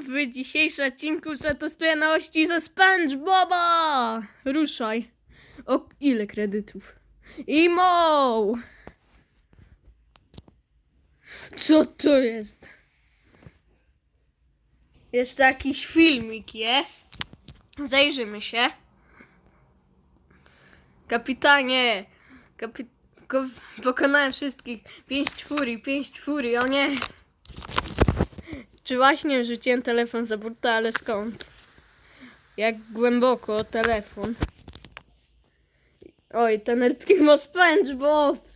w dzisiejszym odcinku, że testuję nowości ze SpongeBoba! Ruszaj. O, ile kredytów? Imo! Co to jest? Jeszcze jakiś filmik jest. Zajrzymy się. Kapitanie! Kapi... ko- Pokonałem wszystkich. Pięć furii, pięć furii, o nie! Czy właśnie rzuciłem telefon za burtę, ale skąd? Jak głęboko telefon? Oj, ten Eskimo SpongeBob!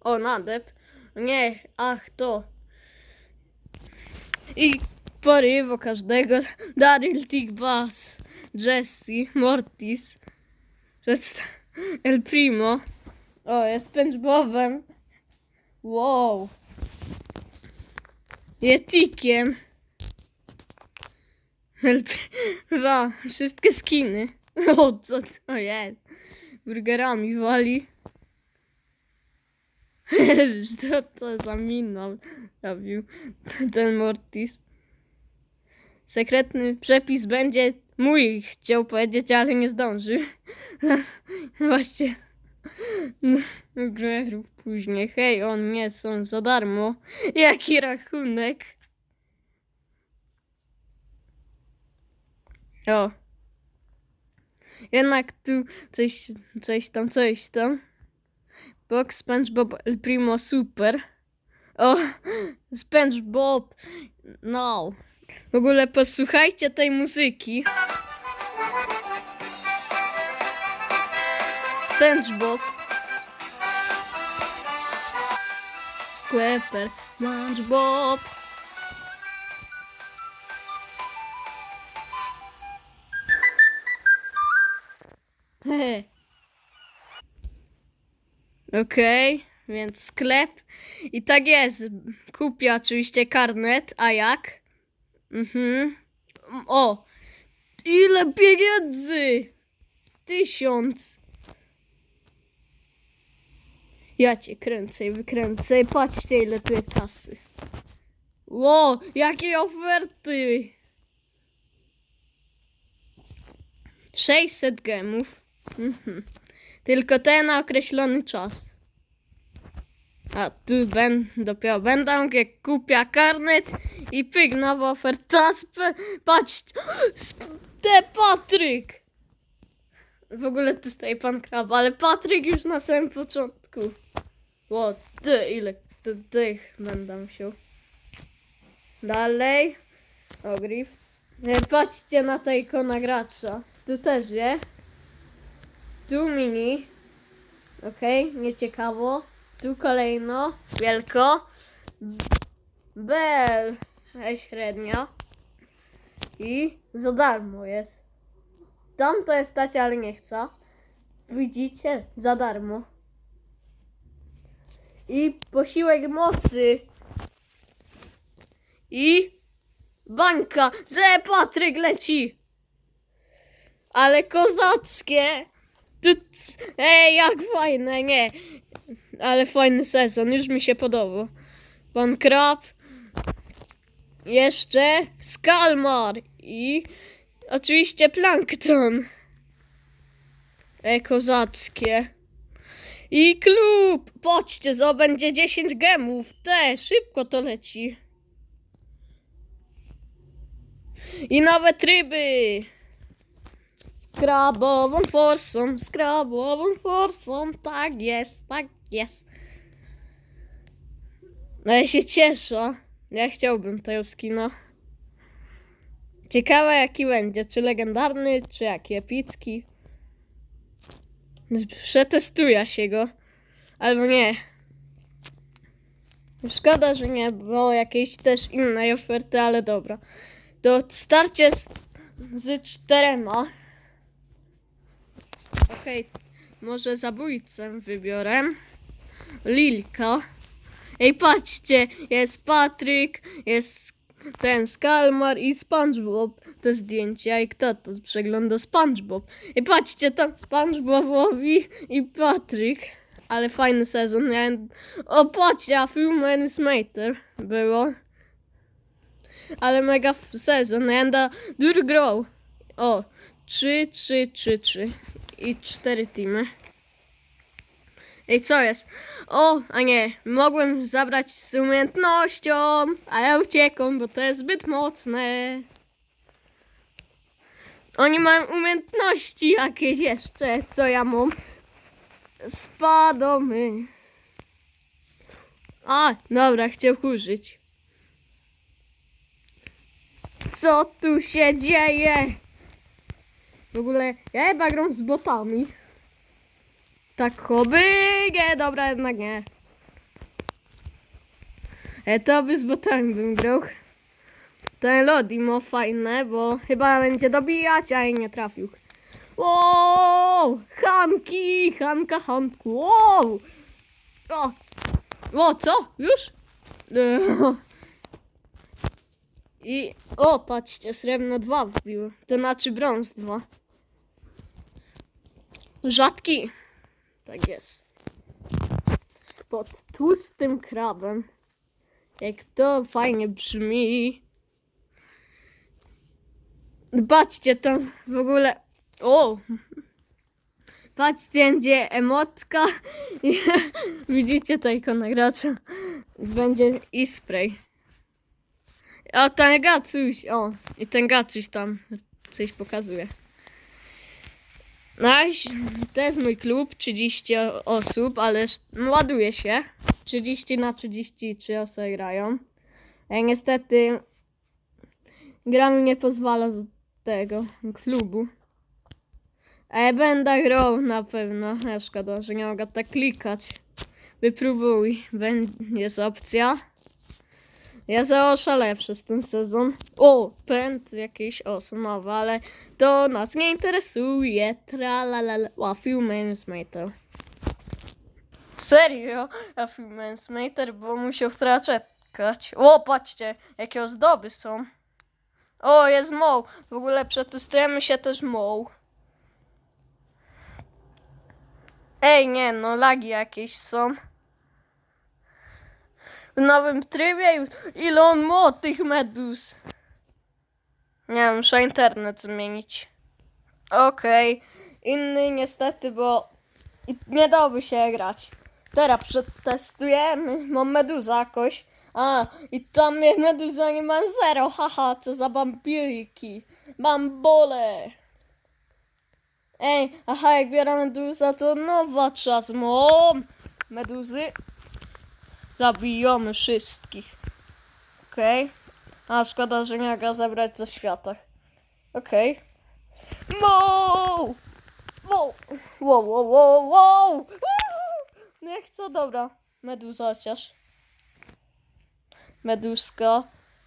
O, nadep. Nie, ach, to. I porywo każdego. Daryl, Tick, Bass, Jesse, Mortis. Przedsta- El Primo. O, jest SpongeBobem. Wow. Yetikiem. Dwa, wszystkie skiny. O, co to jest? Burgerami wali. Co to za minął robił ten Mortis. Sekretny przepis będzie mój, chciał powiedzieć, ale nie zdążył. Właśnie. Grę później. Hej, on nie są za darmo. Jaki rachunek? O. Jednak tu coś, coś tam, coś tam. Box SpongeBob El Primo Super. O, SpongeBob. No. W ogóle posłuchajcie tej muzyki. SpongeBob. Square SpongeBob. Okej, więc sklep. I tak jest. Kupię oczywiście karnet, a jak? Mhm. O! Ile pieniędzy! Tysiąc! Ja cię kręcę i wykręcę. Patrzcie ile tu jest kasy. Ło, jakie oferty! 600 gemów. Mhm. Tylko te na określony czas. A tu ben, dopiero będę, jak kupię karnet i pyk, nowa oferta. Sp- te Patryk! W ogóle tu stoi pan krab, ale Patryk już na samym początku. O, ty, ile ty, tych będę musiał. Dalej. O, Griff. E, Patrzcie na ta ikona gracza. Tu też je. Tu mini. Okej, nieciekawo. Tu kolejno. Wielko. Bel. Średnio. I za darmo jest. Tam to jest stać, ale nie chcę. Widzicie? Za darmo. I posiłek mocy. I bańka. Ze Patryk leci. Ale kozackie. Ej, jak fajne, nie. Ale fajny sezon, już mi się podoba. Pan Krab. Jeszcze Skalmar. I oczywiście Plankton. Ej, kozackie. I klub. Patrzcie, zo będzie 10 gemów. Te, szybko to leci. I nawet ryby. Skrabową forsą, skrabową forsą. Tak jest, tak jest. No ja się cieszę. Ja chciałbym tego skina. Ciekawe jaki będzie, czy legendarny, czy jaki epicki. Przetestuję się go. Albo nie. Szkoda, że nie było jakiejś też innej oferty, ale dobra. To starcie z, z czterema. Okej, może zabójcę wybiorę. Lilka. Ej, patrzcie, jest Patryk, jest ten Skalmar i SpongeBob. Te zdjęcia i kto to przegląda SpongeBob. I patrzcie, tam SpongeBobowi i Patryk. Ale fajny sezon. Ja... O, patrzcie, a Few Minutes Later było. ale mega sezon. Enda dur grow. O, 3, 3, 3, 3 i 4 teamy. Ej, co jest? O, a nie, mogłem zabrać z umiejętnością, a ja uciekam, bo to jest zbyt mocne. Oni mają umiejętności jakieś jeszcze, co ja mam? Spadomy. A, dobra, chciał użyć. Co tu się dzieje? W ogóle ja chyba gram z botami. Tak hobby, nie, dobra, jednak nie. E, to by z botami bym grał. Ten Lodimo fajne, bo chyba będzie dobijać, a nie trafił. Wow! Hanki! Hanka, Hanku! Wow! O! O, co? Już? I o, patrzcie, srebrno 2 wbił. To znaczy brąz 2. Rzadki. Tak jest. Pod tłustym krabem. Jak to fajnie brzmi. Patrzcie tam w ogóle. O! Patrzcie, gdzie emotka. Widzicie to ikonę gracza. Będzie i spray. O, ten gacuś. O, i ten gacuś tam coś pokazuje. Nice. To jest mój klub, 30 osób, ale sz- ładuje się. 30 na 33 osoby grają. E, niestety gra mi nie pozwala z tego klubu. Ale będę grał na pewno. Ja szkoda, że nie mogę tak klikać. Wypróbuj. Będzie jest opcja. Ja zaoszaleję przez ten sezon. O, pęd jakiś osmowy, ale to nas nie interesuje. Tralalala. O, Filmensmater. Serio? A Filmensmater, bo musiał czekać. O, patrzcie, jakie ozdoby są. O, jest moł. W ogóle przetestujemy się też moł. Ej, nie, no lagi jakieś są. W nowym trybie. Ile on ma tych medus? Nie wiem, muszę internet zmienić. Okej. Inny niestety, bo nie dałoby się grać. Teraz przetestujemy. Mam meduzę jakoś. A, i tam meduza nie mam zero. Haha, co za bambirki. Bambole. Ej, aha, jak biorę meduza, to nowa czas mam. Meduzy. Zabijamy wszystkich. Okej. A, szkoda, że nie mogę zabrać ze świata. Okej. Wow! Wow! Wow, wow, wow, wow! Uuu! Nie chcę, dobra. Meduza chociaż. Meduska.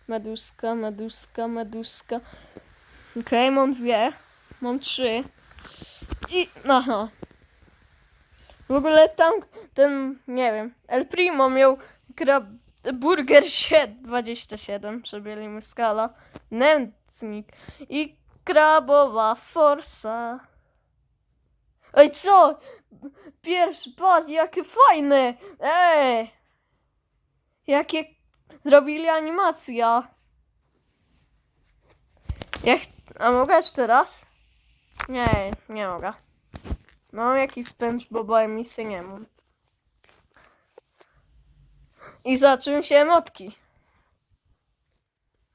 Meduska, meduska, meduska. Okej, mam dwie. Mam trzy. I, aha. W ogóle tam ten, nie wiem, El Primo miał krab, burger 27, przebieli skala, nędznik i krabowa forsa. Ej, co? Pierwszy, patrz, jakie fajne! Ej! Jakie zrobili animacja. Jak, a mogę jeszcze raz? Nie, nie mogę. Mam jakiś SpongeBoba emisję, nie mam. I zaczęły się emotki.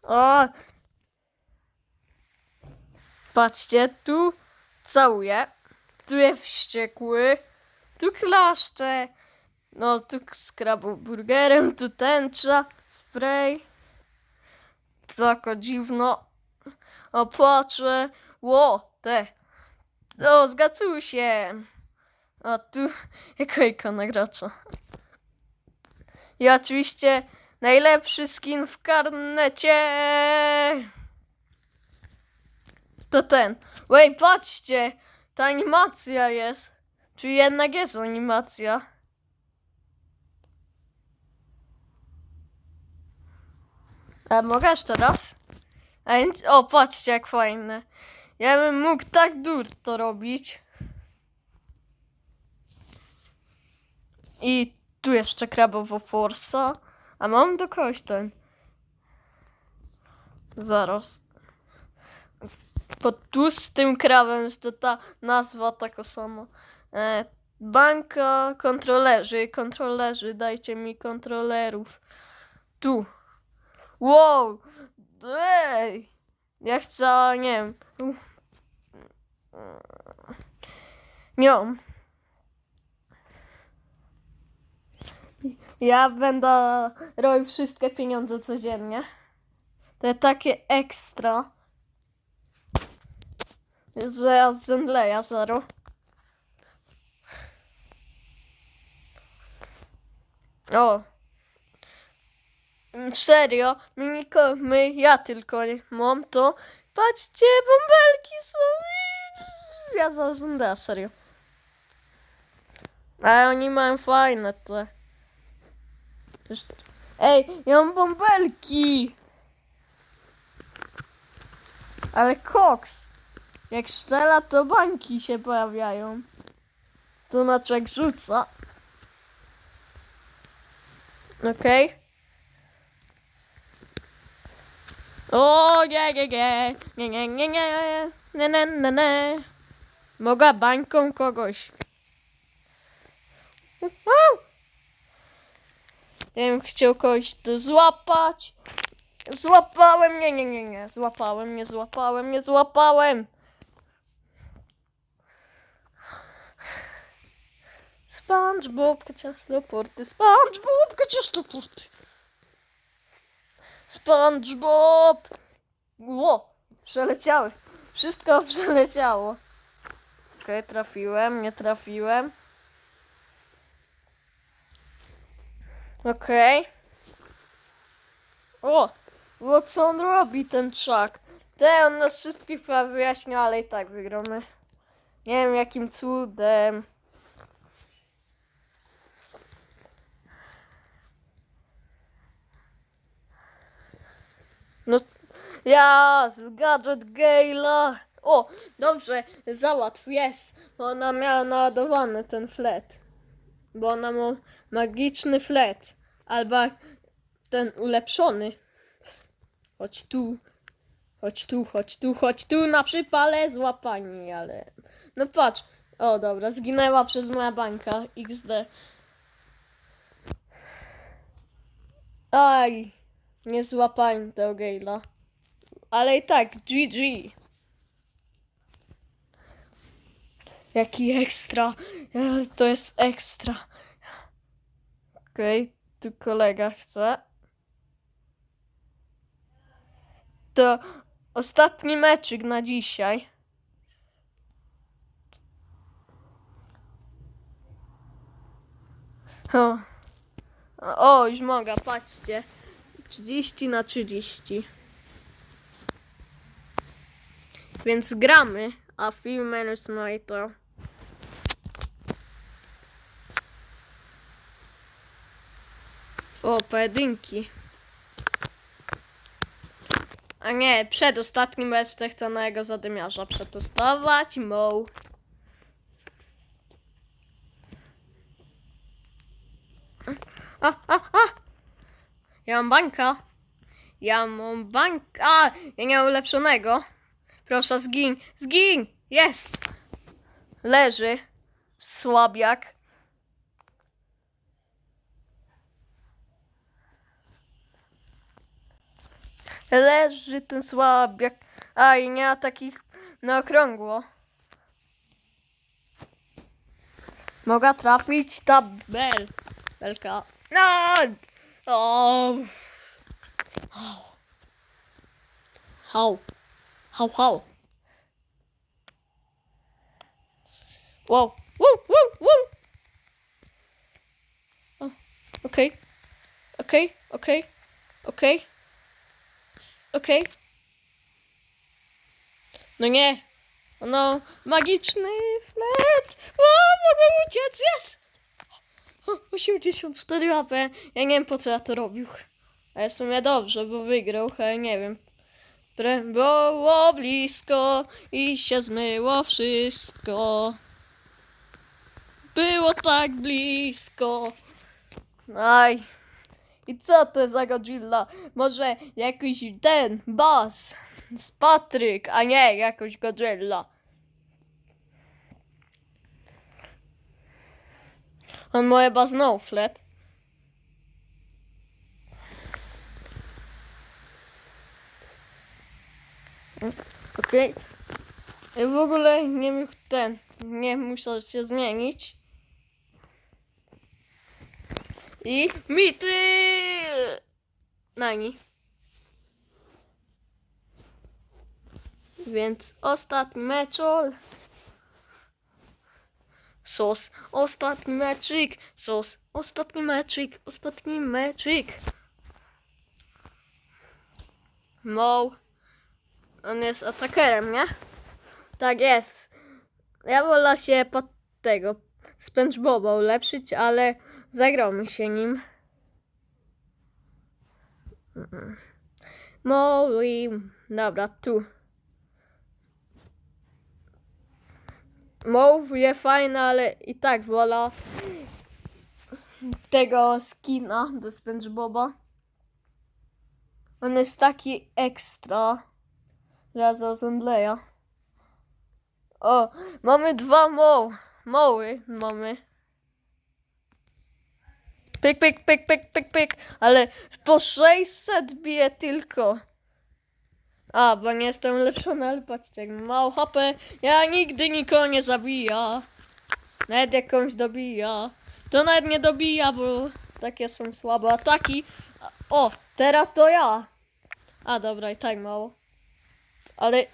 O! Patrzcie, tu całuję. Tu jest wściekły. Tu klaszcze. No, tu z burgerem, tu tęcza, spray. Tako dziwno. O, płacze. Ło, te. O, zgacuj się. A tu jako ikona gracza. I oczywiście najlepszy skin w karnecie. To ten. Wej, patrzcie. Ta animacja jest. Czy jednak jest animacja? A mogę jeszcze raz? O, patrzcie jak fajne. Ja bym mógł tak dur to robić. I tu jeszcze krabowo forsa. A mam do kogoś ten. Zaraz. Pod tłustym krawem, że to ta nazwa taka sama. E, banka kontrolerzy, kontrolerzy, dajcie mi kontrolerów. Tu. Wow! Ej! Ja chcę, nie wiem. Nią. Ja będę robił wszystkie pieniądze codziennie. Te takie ekstra. Że ja zemdleję zero. O. Serio, my, my, ja tylko mam to. Patrzcie, bąbelki są. Ja zaraz zemdleję, serio. Ale oni mają fajne te. Ej, ja mam bąbelki! Ale koks! Jak strzela, to bańki się pojawiają. To znaczy jak rzuca. Okej. O nie, nie, nie. Nie, nie, nie, nie. Nie, nie, nie, nie. Mogę bańką kogoś. Wow! Ja bym chciał kogoś tu złapać. Złapałem, nie, nie, nie, nie. Złapałem, nie złapałem, nie złapałem. SpongeBob, ciastoporty, SpongeBob, ciastoporty. SpongeBob! Ło, przeleciały. Wszystko przeleciało. Okej, trafiłem, nie trafiłem. Okej. O! O, co on robi, ten czak? Te, on nas wszystkich chyba wyjaśnił, ale i tak wygramy. Nie wiem, jakim cudem. No, ja, gadżet Gale'a. O, dobrze, załatw, jest. Bo ona miała naładowany ten flet. Bo ona ma magiczny flet. Albo ten ulepszony. Chodź tu. Chodź tu, chodź tu, chodź tu na przypale złapani, ale... No patrz. O, dobra, zginęła przez moja bańka. XD. Aj. Nie złapałem tego Gale'a. Ale i tak, GG. Jaki ekstra. To jest ekstra. Okej, tu kolega chce. To ostatni meczyk na dzisiaj. O, o już mogę, patrzcie. 30 na 30. Więc gramy, a film minus to. O, pojedynki. A nie, przedostatni mecz jego zadymiarza przetestować. Mo. A, a, a! Ja mam bańka. Ja mam bańka. A, ja nie mam ulepszonego. Proszę, zgin. Zgin! Jest! Leży. Słabiak. Leży ten słabiak. A, i nie ma takich na okrągło. Mogę trafić tabel. Belka. No! O! How? How, how? Wow, wow, wow, wow! O, Okej, okej, okej, okej, okej. No nie, no, magiczny flet! O, mogę uciec, jest! O, 84 AP. Ja nie wiem po co ja to robił. A jest w sumie dobrze, bo wygrał, ale nie wiem. Było blisko i się zmyło wszystko. Było tak blisko. Aj. I co to za Godzilla? Może jakiś ten, boss z Patryk, a nie jakoś Godzilla. On ma chyba znowu flet. Okej. I W ogóle nie mógł ten, nie musiał się zmienić. I mity! Nani. Więc ostatni meczol. Sos, ostatni meczyk, sos, ostatni meczyk, ostatni meczyk. Mo. On jest atakerem, nie? Tak jest. Ja wolę się pod tego SpongeBoba ulepszyć, ale zagramy się nim. Molly. Dobra, tu. Move je fajna, ale i tak wolę tego skina do SpongeBoba. On jest taki ekstra. Razem z Andleja. O, mamy dwa mo moły. Mamy. Pyk, pyk, pyk, pyk, pyk, pyk. Ale po 600 bije tylko. A, bo nie jestem ulepszony, ale patrzcie, mało HP. Ja nigdy nikogo nie zabija. Nawet jakąś dobija. To nawet nie dobija, bo takie są słabe ataki. O, teraz to ja. A, dobra, i tak mało. Ale...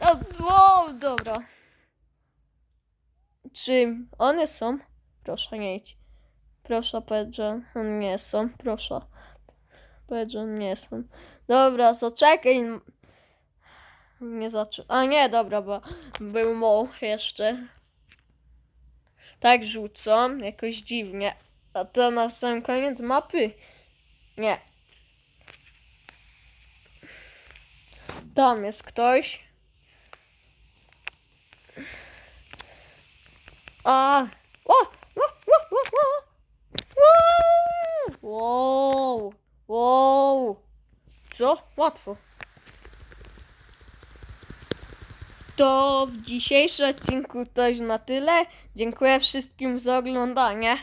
O, o, dobra. Czy one są? Proszę, nie idź. Proszę, powiedz, że nie są. Proszę. Powiedz, że nie są. Dobra, zaczekaj. Nie zaczął. A nie, dobra, bo był mo jeszcze. Tak rzucą, jakoś dziwnie. A to na sam koniec mapy. Nie. Tam jest ktoś. A! O! O! O! Wow! Wow! Co? Łatwo. To w dzisiejszym odcinku to już na tyle. Dziękuję wszystkim za oglądanie.